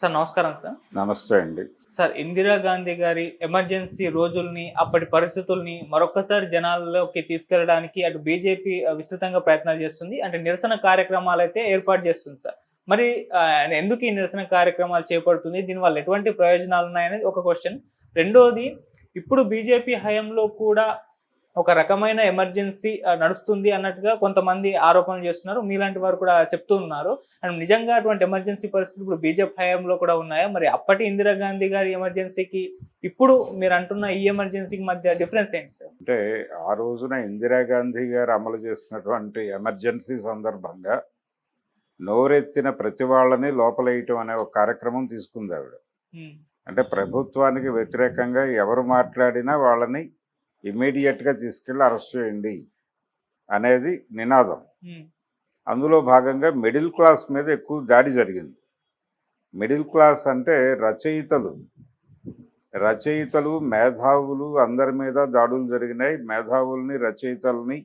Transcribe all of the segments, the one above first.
Sir నమస్కారం sir. నమస్తే అండి. సార్ ఇందిరాగాంధీ గారి ఎమర్జెన్సీ రోజుల్ని అప్పటి పరిస్థితుల్ని మరొకసారి జనాల్లోకి తీసుకెళ్ళడానికి అటు బీజేపీ విస్తృతంగా ప్రయత్నాలు చేస్తుంది. అంటే నిరసన కార్యక్రమాలు అయితే ఏర్పాటు చేస్తుంది సార్. మరి ఎందుకు ఈ నిరసన కార్యక్రమాలు చేపడుతుంది? దీనివల్ల ఎటువంటి ప్రయోజనాలు ఉన్నాయనేది ఒక క్వశ్చన్ రెండోది ఇప్పుడు బీజేపీ హయాంలో కూడా ఒక రకమైన ఎమర్జెన్సీ నడుస్తుంది అన్నట్టుగా కొంతమంది ఆరోపణలు చేస్తున్నారు. మీలాంటి వారు కూడా చెప్తూ ఉన్నారు. అండ్ నిజంగా అటువంటి ఎమర్జెన్సీ పరిస్థితులు ఇప్పుడు బీజేపీ హయాంలో కూడా ఉన్నాయా? మరి అప్పటి ఇందిరాగాంధీ గారి ఎమర్జెన్సీకి ఇప్పుడు మీరు అంటున్న ఈ ఎమర్జెన్సీకి మధ్య డిఫరెన్స్ ఏంటి సార్? అంటే ఆ రోజున ఇందిరాగాంధీ గారు అమలు చేసినటువంటి ఎమర్జెన్సీ సందర్భంగా నోరెత్తిన ప్రతి వాళ్ళని లోపలేయటం అనే ఒక కార్యక్రమం తీసుకుంది ఆవిడ. అంటే ప్రభుత్వానికి వ్యతిరేకంగా ఎవరు మాట్లాడినా వాళ్ళని ఇమీడియట్గా తీసుకెళ్ళి అరెస్ట్ చేయండి అనేది నినాదం. అందులో భాగంగా మిడిల్ క్లాస్ మీద ఎక్కువ దాడి జరిగింది. మిడిల్ క్లాస్ అంటే రచయితలు. రచయితలు మేధావులు అందరి మీద దాడులు జరిగినాయి. మేధావుల్ని రచయితల్ని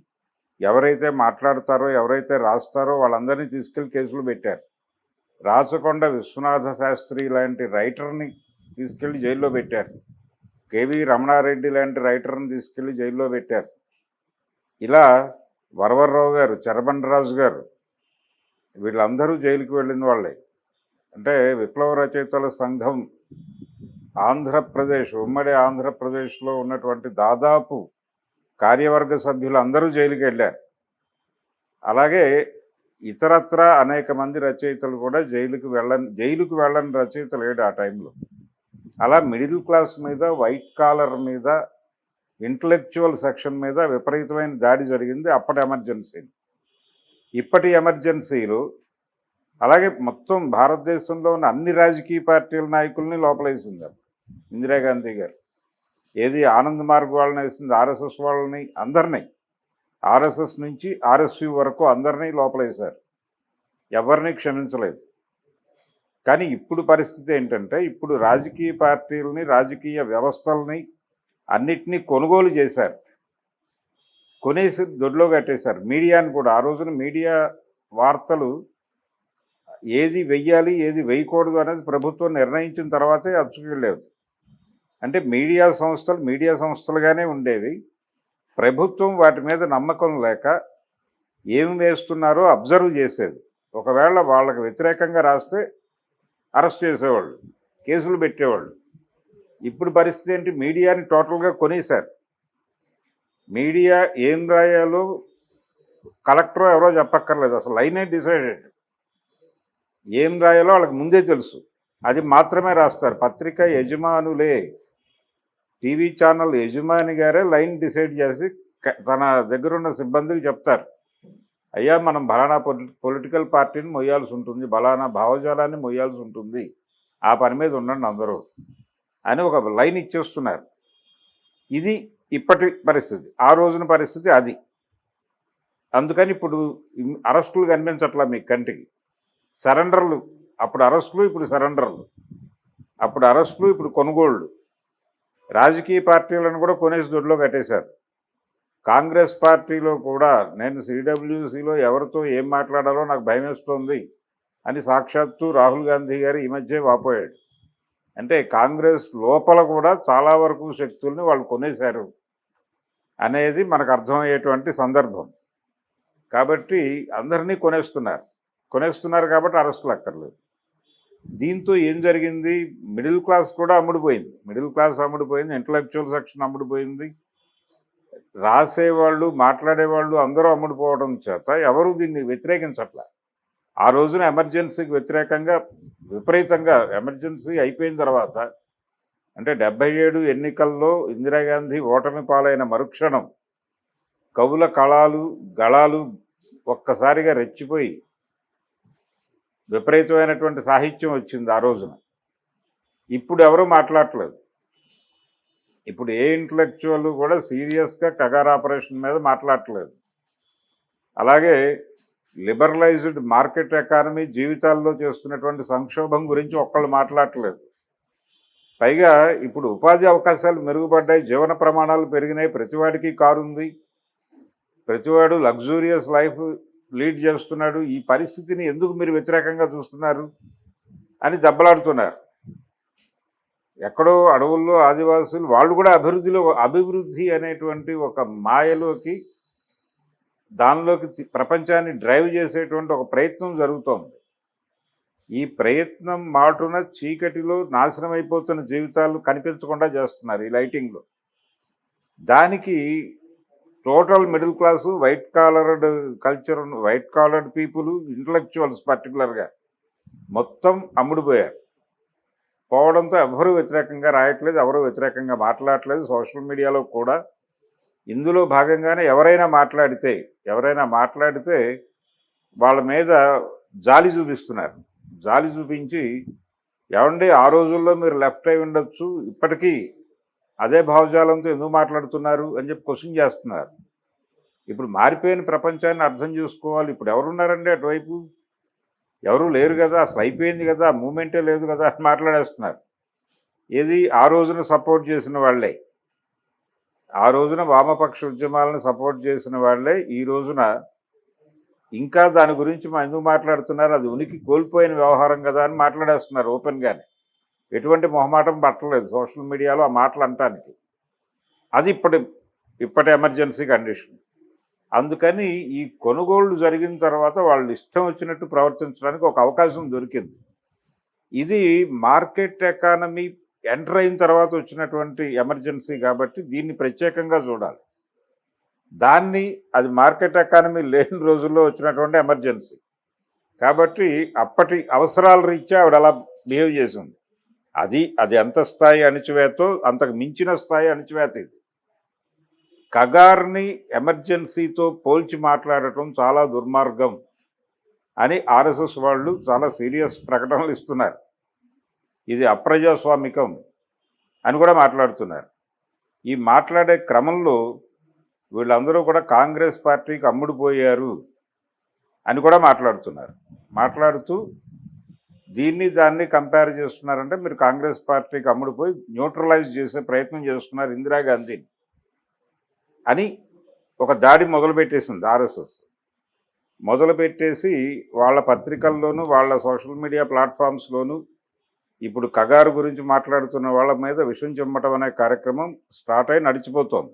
ఎవరైతే మాట్లాడతారో ఎవరైతే రాస్తారో వాళ్ళందరినీ తీసుకెళ్ళి కేసులు పెట్టారు. రాచకొండ విశ్వనాథ శాస్త్రి లాంటి రైటర్ని తీసుకెళ్ళి జైల్లో పెట్టారు. కేవి రమణారెడ్డి లాంటి రైటర్ని తీసుకెళ్ళి జైల్లో పెట్టారు. ఇలా వరవర్రావు గారు చరబండరాజు గారు వీళ్ళందరూ జైలుకి వెళ్ళిన వాళ్ళే. అంటే విప్లవ రచయితల సంఘం ఆంధ్రప్రదేశ్ ఉమ్మడి ఆంధ్రప్రదేశ్లో ఉన్నటువంటి దాదాపు కార్యవర్గ సభ్యులు అందరూ జైలుకి వెళ్ళారు. అలాగే ఇతరత్ర అనేక మంది రచయితలు కూడా జైలుకి వెళ్ళని జైలుకు వెళ్ళని రచయిత లేడు ఆ టైంలో. అలా మిడిల్ క్లాస్ మీద వైట్ కాలర్ మీద ఇంటలెక్చువల్ సెక్షన్ మీద విపరీతమైన దాడి జరిగింది అప్పటి ఎమర్జెన్సీ. ఇప్పటి ఎమర్జెన్సీలు అలాగే మొత్తం భారతదేశంలో ఉన్న అన్ని రాజకీయ పార్టీల నాయకుల్ని లోపలేసింది ఇందిరాగాంధీ గారు. ఏది ఆనంద్ మార్గ్ వాళ్ళని వేసింది ఆర్ఎస్ఎస్ వాళ్ళని అందరినీ. ఆర్ఎస్ఎస్ నుంచి ఆర్ఎస్యు వరకు అందరినీ లోపలేశారు. ఎవరిని క్షమించలేదు. కానీ ఇప్పుడు పరిస్థితి ఏంటంటే ఇప్పుడు రాజకీయ పార్టీలని రాజకీయ వ్యవస్థలని అన్నిటినీ కొనుగోలు చేశారు. కొనేసి దొడ్లో కట్టేశారు. మీడియాని కూడా ఆ రోజున మీడియా వార్తలు ఏది వెయ్యాలి ఏది వేయకూడదు అనేది ప్రభుత్వం నిర్ణయించిన తర్వాతే అచ్చుకెళ్ళేవి అంటే మీడియా సంస్థలు మీడియా సంస్థలుగానే ఉండేవి. ప్రభుత్వం వాటి మీద నమ్మకం లేక ఏమి వేస్తున్నారో అబ్జర్వ్ చేసేది. ఒకవేళ వాళ్ళకి వ్యతిరేకంగా రాస్తే అరెస్ట్ చేసేవాళ్ళు కేసులు పెట్టేవాళ్ళు. ఇప్పుడు పరిస్థితి ఏంటి? మీడియాని టోటల్గా కొనేశారు. మీడియా ఏం రాయాలో కలెక్టర్ ఎవరో చెప్పక్కర్లేదు. అసలు లైనే డిసైడెడ్. ఏం రాయాలో వాళ్ళకి ముందే తెలుసు. అది మాత్రమే రాస్తారు. పత్రిక యజమానులే టీవీ ఛానల్ యజమాని గారే లైన్ డిసైడ్ చేసి క- తన దగ్గరున్న సిబ్బందికి చెప్తారు. అయ్యా మనం బలానా పొలిటికల్ పార్టీని మొయ్యాల్సి ఉంటుంది బలానా భావజాలాన్ని మొయ్యాల్సి ఉంటుంది ఆ పని మీద ఉండండి అందరూ అని ఒక లైన్ ఇచ్చేస్తున్నారు. ఇది ఇప్పటి పరిస్థితి. ఆ రోజున పరిస్థితి అది. అందుకని ఇప్పుడు అరెస్టులు కనిపించట్లా మీ కంటికి. సరెండర్లు అప్పుడు అరెస్టులు ఇప్పుడు సరెండర్లు. అప్పుడు అరెస్టులు ఇప్పుడు కొనుగోళ్ళు రాజకీయ పార్టీలను కూడా కొనేసి దొడ్లో కట్టేశారు. కాంగ్రెస్ పార్టీలో కూడా నేను సిడబ్ల్యూసిలో ఎవరితో ఏం మాట్లాడాలో నాకు భయమేస్తోంది అని సాక్షాత్తు రాహుల్ గాంధీ గారు ఈ మధ్య వాపోయాడు. అంటే కాంగ్రెస్ లోపల కూడా చాలా వరకు శక్తుల్ని వాళ్ళు కొనేశారు అనేది మనకు అర్థమయ్యేటువంటి సందర్భం. కాబట్టి అందరినీ కొనేస్తున్నారు. కొనేస్తున్నారు కాబట్టి అరెస్టులు అక్కర్లేదు. దీంతో ఏం జరిగింది? మిడిల్ క్లాస్ కూడా అమ్ముడిపోయింది. మిడిల్ క్లాస్ అమ్ముడిపోయింది. ఇంటలెక్చువల్ సెక్షన్ అమ్ముడిపోయింది. రాసేవాళ్ళు మాట్లాడేవాళ్ళు అందరూ అమ్ముడుపోవడం చేత ఎవరు దీన్ని వ్యతిరేకించట్లే. ఆ రోజున ఎమర్జెన్సీకి వ్యతిరేకంగా విపరీతంగా ఎమర్జెన్సీ అయిపోయిన తర్వాత అంటే డెబ్బై ఏడు ఎన్నికల్లో ఇందిరాగాంధీ ఓటమి పాలైన మరుక్షణం కవుల కళాలు గళాలు ఒక్కసారిగా రెచ్చిపోయి విపరీతమైనటువంటి సాహిత్యం వచ్చింది ఆ రోజున. ఇప్పుడు ఎవరూ మాట్లాడట్లేదు. ఇప్పుడు ఏ ఇంటలెక్చువల్ కూడా సీరియస్గా కగార్ ఆపరేషన్ మీద మాట్లాడట్లేదు. అలాగే లిబరలైజ్డ్ మార్కెట్ ఎకానమీ జీవితాల్లో చేస్తున్నటువంటి సంక్షోభం గురించి ఒక్కళ్ళు మాట్లాడట్లేదు. పైగా ఇప్పుడు ఉపాధి అవకాశాలు మెరుగుపడ్డాయి జీవన ప్రమాణాలు పెరిగినాయి ప్రతివాడికి కారు ఉంది. ప్రతివాడు లగ్జూరియస్ లైఫ్ లీడ్ చేస్తున్నాడు. ఈ పరిస్థితిని ఎందుకు మీరు వ్యతిరేకంగా చూస్తున్నారు అని దెబ్బలాడుతున్నారు. ఎక్కడో అడవుల్లో ఆదివాసులు వాళ్ళు కూడా అభివృద్ధిలో అభివృద్ధి అనేటువంటి ఒక మాయలోకి దానిలోకి ప్రపంచాన్ని డ్రైవ్ చేసేటువంటి ఒక ప్రయత్నం జరుగుతోంది. ఈ ప్రయత్నం మాటున చీకటిలో నాశనం అయిపోతున్న జీవితాలు కనిపించకుండా చేస్తున్నారు ఈ లైటింగ్లో. దానికి total middle class white collared culture white collared people intellectuals పర్టికులర్గా మొత్తం అమ్ముడుపోయారు. పోవడంతో ఎవరు వ్యతిరేకంగా రాయట్లేదు ఎవరూ వ్యతిరేకంగా మాట్లాడట్లేదు. సోషల్ మీడియాలో కూడా ఇందులో భాగంగానే ఎవరైనా మాట్లాడితే ఎవరైనా మాట్లాడితే వాళ్ళ మీద జాలి చూపిస్తున్నారు. జాలి చూపించి ఏమండి ఆ రోజుల్లో మీరు లెఫ్ట్ అయి ఉండొచ్చు ఇప్పటికీ అదే భావజాలంతో ఎందుకు మాట్లాడుతున్నారు అని చెప్పి క్వశ్చన్ చేస్తున్నారు. ఇప్పుడు మారిపోయిన ప్రపంచాన్ని అర్థం చేసుకోవాలి. ఇప్పుడు ఎవరున్నారండి అటువైపు? ఎవరు లేరు కదా అసలు అయిపోయింది కదా మూమెంటే లేదు కదా అని మాట్లాడేస్తున్నారు. ఏది? ఆ రోజున సపోర్ట్ చేసిన వాళ్ళే. ఆ రోజున వామపక్ష ఉద్యమాలను సపోర్ట్ చేసిన వాళ్ళే. ఈ రోజున ఇంకా దాని గురించి మా ఎందుకు మాట్లాడుతున్నారు? అది ఉనికి కోల్పోయిన వ్యవహారం కదా అని మాట్లాడేస్తున్నారు ఓపెన్గానే. ఎటువంటి మొహమాటం పట్టలేదు సోషల్ మీడియాలో ఆ మాటలు అనటానికి అది ఇప్పటి ఇప్పటి ఎమర్జెన్సీ కండిషన్. అందుకని ఈ కొనుగోళ్ళు జరిగిన తర్వాత వాళ్ళు ఇష్టం వచ్చినట్టు ప్రవర్తించడానికి ఒక అవకాశం దొరికింది. ఇది మార్కెట్ ఎకానమీ ఎంటర్ అయిన తర్వాత వచ్చినటువంటి ఎమర్జెన్సీ కాబట్టి దీన్ని ప్రత్యేకంగా చూడాలి. దాన్ని అది మార్కెట్ ఎకానమీ లేని రోజుల్లో వచ్చినటువంటి ఎమర్జెన్సీ. కాబట్టి అప్పటి అవసరాల రీత్యా ఆవిడ అలా బిహేవ్ చేసింది. అది అది ఎంత స్థాయి అణిచివేతో అంతకు మించిన స్థాయి అణిచివేత ఇది. కగార్ని ఎమర్జెన్సీతో పోల్చి మాట్లాడటం చాలా దుర్మార్గం అని ఆర్ఎస్ఎస్ వాళ్ళు చాలా సీరియస్ ప్రకటనలు ఇస్తున్నారు. ఇది అప్రజాస్వామికం అని కూడా మాట్లాడుతున్నారు. ఈ మాట్లాడే క్రమంలో వీళ్ళందరూ కూడా కాంగ్రెస్ పార్టీకి అమ్ముడుపోయారు అని కూడా మాట్లాడుతున్నారు. మాట్లాడుతూ దీన్ని దాన్ని కంపేర్ చేస్తున్నారంటే మీరు కాంగ్రెస్ పార్టీకి అమ్ముడుపోయి న్యూట్రలైజ్ చేసే ప్రయత్నం చేస్తున్నారు ఇందిరాగాంధీని. అని ఒక దాడి మొదలుపెట్టేసింది ఆర్ఎస్ఎస్. మొదలుపెట్టేసి వాళ్ళ పత్రికల్లోనూ వాళ్ళ సోషల్ మీడియా ప్లాట్ఫామ్స్లోనూ ఇప్పుడు కగారు గురించి మాట్లాడుతున్న వాళ్ళ మీద విషం చిమ్మటం అనే కార్యక్రమం స్టార్ట్ అయి నడిచిపోతోంది.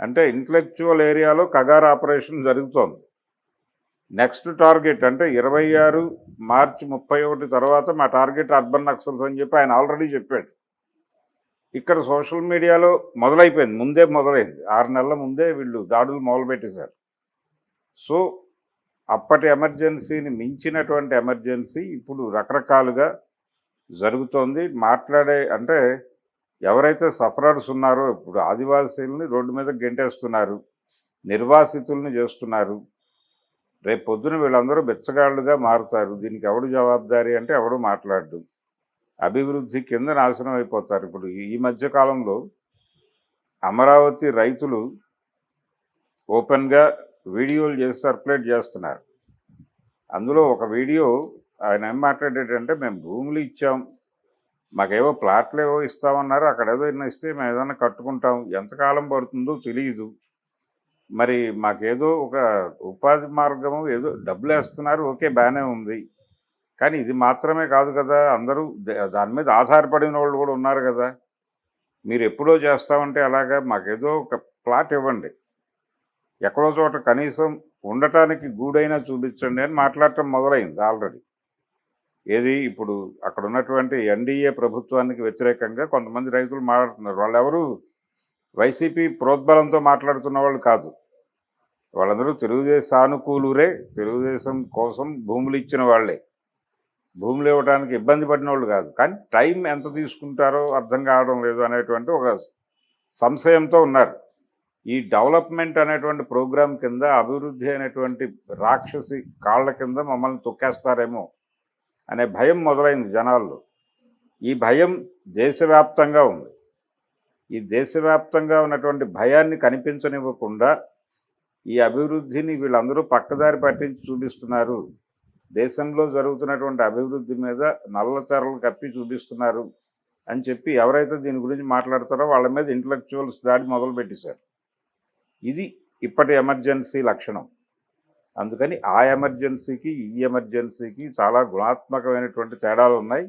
అంటే ఇంటలెక్చువల్ ఏరియాలో కగారు ఆపరేషన్ జరుగుతోంది. నెక్స్ట్ టార్గెట్ అంటే ఇరవై ఆరు మార్చి ముప్పై ఒకటి తర్వాత మా టార్గెట్ అర్బన్ నక్సల్స్ అని చెప్పి ఆయన ఆల్రెడీ చెప్పాడు. ఇక్కడ సోషల్ మీడియాలో మొదలైపోయింది ముందే మొదలైంది. ఆరు నెలల ముందే వీళ్ళు దాడులు మొదలుపెట్టేశారు. సో అప్పటి ఎమర్జెన్సీని మించినటువంటి ఎమర్జెన్సీ ఇప్పుడు రకరకాలుగా జరుగుతోంది. మాట్లాడే అంటే ఎవరైతే సఫరర్స్ ఉన్నారో ఇప్పుడు ఆదివాసీలని రోడ్డు మీద గెంటేస్తున్నారు నిర్వాసితుల్ని చేస్తున్నారు. రేపు పొద్దున వీళ్ళందరూ బెచ్చగాళ్ళుగా మారుతారు. దీనికి ఎవడు జవాబుదారీ అంటే ఎవడు మాట్లాడు అభివృద్ధి కింద నాశనం అయిపోతారు. ఇప్పుడు ఈ మధ్య కాలంలో అమరావతి రైతులు ఓపెన్గా వీడియోలు చేసి సర్క్యులేట్ చేస్తున్నారు. అందులో ఒక వీడియో ఆయన ఏం మాట్లాడేటంటే మేము భూములు ఇచ్చాం మాకేవో ప్లాట్లు ఏవో ఇస్తామన్నారు అక్కడ ఏదో ఇన్న ఇస్తే మేము ఏదైనా కట్టుకుంటాం ఎంతకాలం పడుతుందో తెలియదు మరి మాకేదో ఒక ఉపాధి మార్గము ఏదో డబ్బులు వేస్తున్నారు ఓకే బాగానే ఉంది. కానీ ఇది మాత్రమే కాదు కదా అందరూ దాని మీద ఆధారపడిన వాళ్ళు కూడా ఉన్నారు కదా. మీరు ఎప్పుడో చేస్తామంటే అలాగా మాకేదో ఒక ప్లాట్ ఇవ్వండి. ఎక్కడో చోట కనీసం ఉండటానికి గూడైనా చూపించండి అని మాట్లాడటం మొదలైంది ఆల్రెడీ. ఏది ఇప్పుడు అక్కడ ఉన్నటువంటి ఎన్డీఏ ప్రభుత్వానికి వ్యతిరేకంగా కొంతమంది రైతులు మాట్లాడుతున్నారు. వాళ్ళు ఎవరు వైసీపీ ప్రోద్బలంతో మాట్లాడుతున్న వాళ్ళు కాదు. వాళ్ళందరూ తెలుగుదేశం సానుకూలురే. తెలుగుదేశం కోసం భూములు ఇచ్చిన వాళ్ళే. భూములు ఇవ్వడానికి ఇబ్బంది పడిన వాళ్ళు కాదు. కానీ టైం ఎంత తీసుకుంటారో అర్థం కావడం లేదు అనేటువంటి ఒక సంశయంతో ఉన్నారు. ఈ డెవలప్మెంట్ అనేటువంటి ప్రోగ్రాం కింద అభివృద్ధి అనేటువంటి రాక్షసి కాళ్ళ కింద మమ్మల్ని తొక్కేస్తారేమో అనే భయం మొదలైంది జనాల్లో. ఈ భయం దేశవ్యాప్తంగా ఉంది. ఈ దేశవ్యాప్తంగా ఉన్నటువంటి భయాన్ని కనిపించనివ్వకుండా ఈ అభివృద్ధిని వీళ్ళందరూ పక్కదారి పట్టించి చూపిస్తున్నారు దేశంలో జరుగుతున్నటువంటి అభివృద్ధి మీద నల్ల తెరలు కప్పి చూపిస్తున్నారు అని చెప్పి ఎవరైతే దీని గురించి మాట్లాడతారో వాళ్ళ మీద ఇంటలెక్చువల్స్ దాడి మొదలుపెట్టేశారు. ఇది ఇప్పటి ఎమర్జెన్సీ లక్షణం. అందుకని ఆ ఎమర్జెన్సీకి ఈ ఎమర్జెన్సీకి చాలా గుణాత్మకమైనటువంటి తేడాలు ఉన్నాయి.